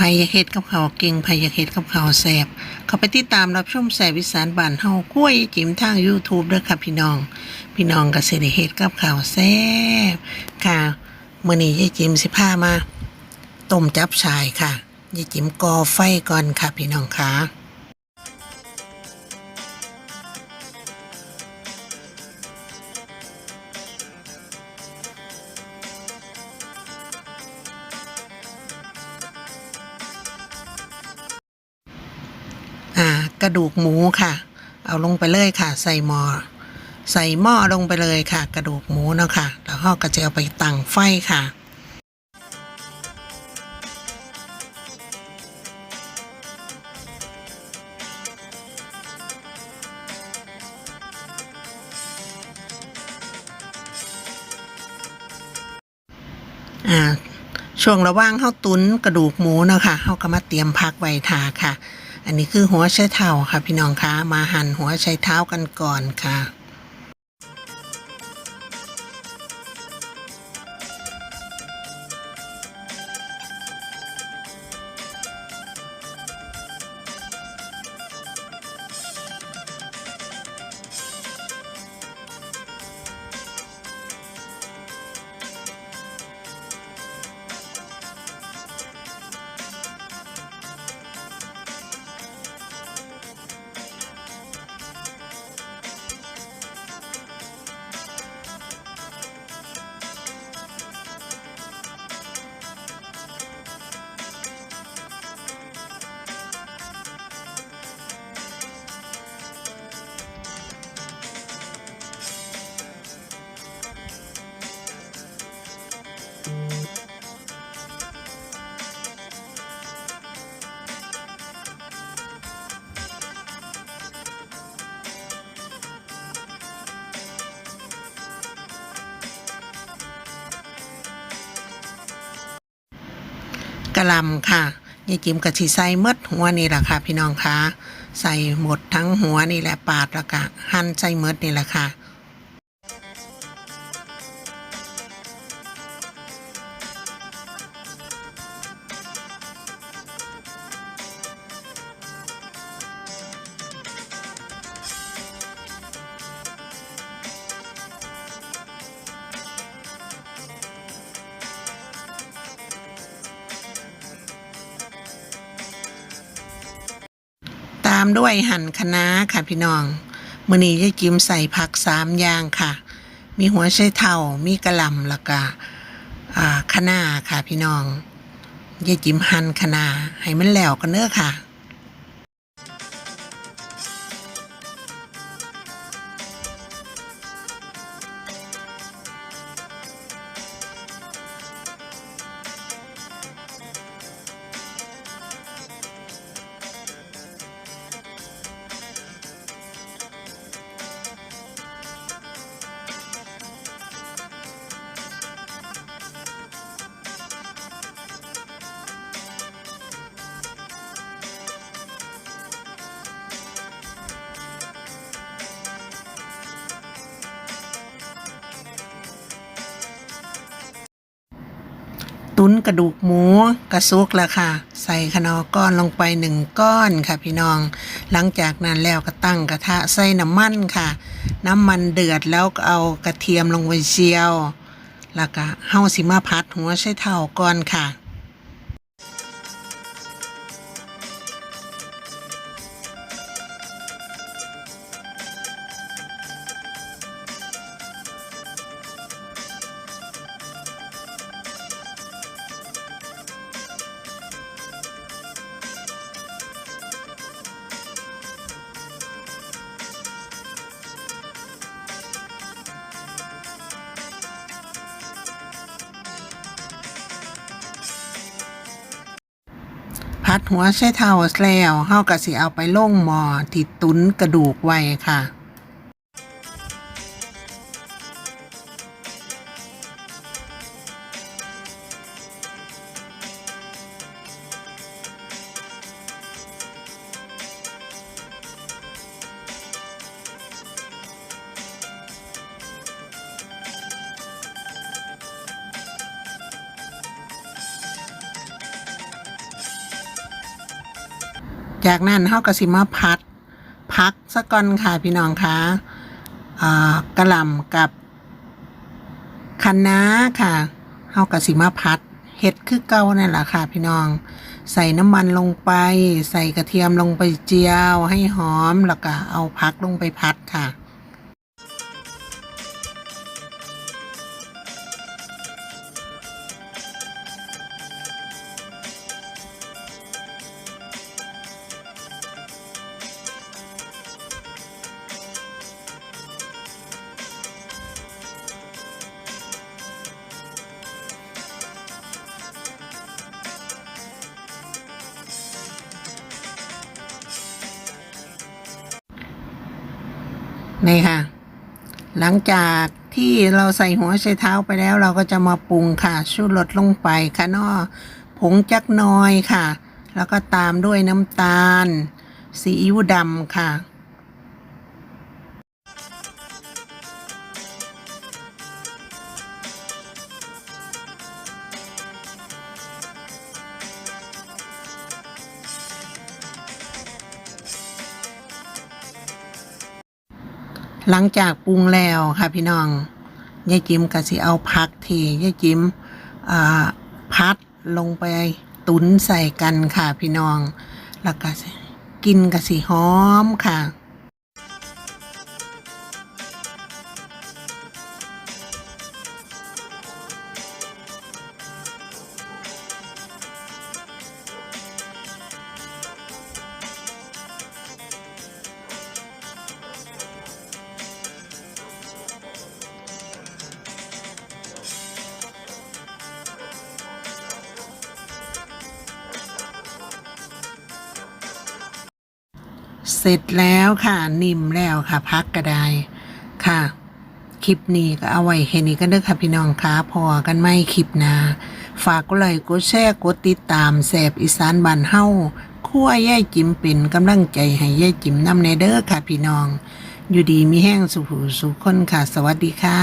ภัยอยากเฮ็ดกับเขาวเก่งภัยอยากเฮ็ดกับเขาวแซ่บเขาไปติดตามรับชมแซบวิสานบ้านเฮากล้วยจิ๋มทาง YouTube ด้วยค่ะพี่น้อง พี่น้องก็สิได้เฮ็ดกับข้าวแซ่บค่ะเมื่อนี้ยายจิ๋มสิพามาต้มจับชายค่ะยายจิ๋มก่อไฟก่อนค่ะพี่น้องค่ะ กระดูกหมูค่ะ เอาลงไปเลยค่ะ ใส่หม้อใส่หม้อลงไปเลยค่ะ กระดูกหมูเนาะค่ะ แล้วเราก็จะเอาไปตั้งไฟค่ะช่วงระว่างเฮาตุนกระดูกหมูเนาะค่ะเฮาก็มาเตรียมพักไว้ทาค่ะ อันนี้คือหัวไชเท้าค่ะพี่น้องคะมาหั่นหัวไชเท้ากันก่อนค่ะะลำค่ะยายจิ๋มกะทิใส่เมดหัวนี่แหละค่ะ พี่น้องคะใส่หมดทั้งหัวนี่แหละปาดแล้วก็หั่นใส่เมดนี่แหละค่ะามด้วยหั่นคะน้าค่ะพี่น้องมื้อนี้จะจิ้มใส่ผักสามอย่างค่ะ มีหัวไชเท้ามีกระหล่ำแล้วก็คะน้าค่ะพี่น้องยายจิมหั่นคะน้าให้มันแล้วกันเด้อค่ะ ตุนกระดูกหมูกระซุกแล้วค่ะ ใส่ขนอก้อนลงไปหนึ่งก้อนค่ะพี่น้อง หลังจากนั้นแล้วก็ตั้งกระทะใส่น้ำมันค่ะ น้ำมันเดือดแล้วก็เอากระเทียมลงไปเจียว แล้วก็เฮาสิมาพัดหัวใช้เท่าก่อนค่ะ พัดหัวใช้เท้าแล้วเฮาก็สิเอาไปลงหม้อที่ตุนกระดูกไว้ค่ะ จากนั้นเฮาก็สิมาพัดพักสักก่อนค่ะพี่น้องคะอ่ากระหล่ำกับคัน้าค่ะเฮาก็สิมาพัดเห็ดคือเก่านั่นแหละค่ะ พี่น้อง ใส่น้ำมันลงไป ใส่กระเทียมลงไปเจียว ให้หอมแล้วก็เอาพักลงไปพัดค่ะ นี่ค่ะ หลังจากที่เราใส่หัวใส่เท้าไปแล้วเราก็จะมาปรุงค่ะ ชูรสลงไปค่ะนอผงจักน้อยค่ะ แล้วก็ตามด้วยน้ำตาลซีอิ๊วดำค่ะ หลังจากปรุงแล้วค่ะพี่น้องยายจิมก็สิเอาผักที่ยายจิมพัดลงไปตุนใส่กันค่ะพี่น้อง แล้วก็กินก็สิหอมค่ะ เสร็จแล้วค่ะ นิ่มแล้วค่ะ พักก็ได้ค่ะ คลิปนี้ก็เอาไว้แค่นี้กันเด้อค่ะพี่น้องค่ะพอกันไม่คลิปหนาฝากกดไลค์กดแชร์กดติดตามแสบอีสานบ้านเฮาคั่วแย่จิมเป็นกำลังใจให้แย่จิมนำในเด้อค่ะพี่น้อง อยู่ดีมีแห้งสุขสุขคนค่ะ สวัสดีค่ะ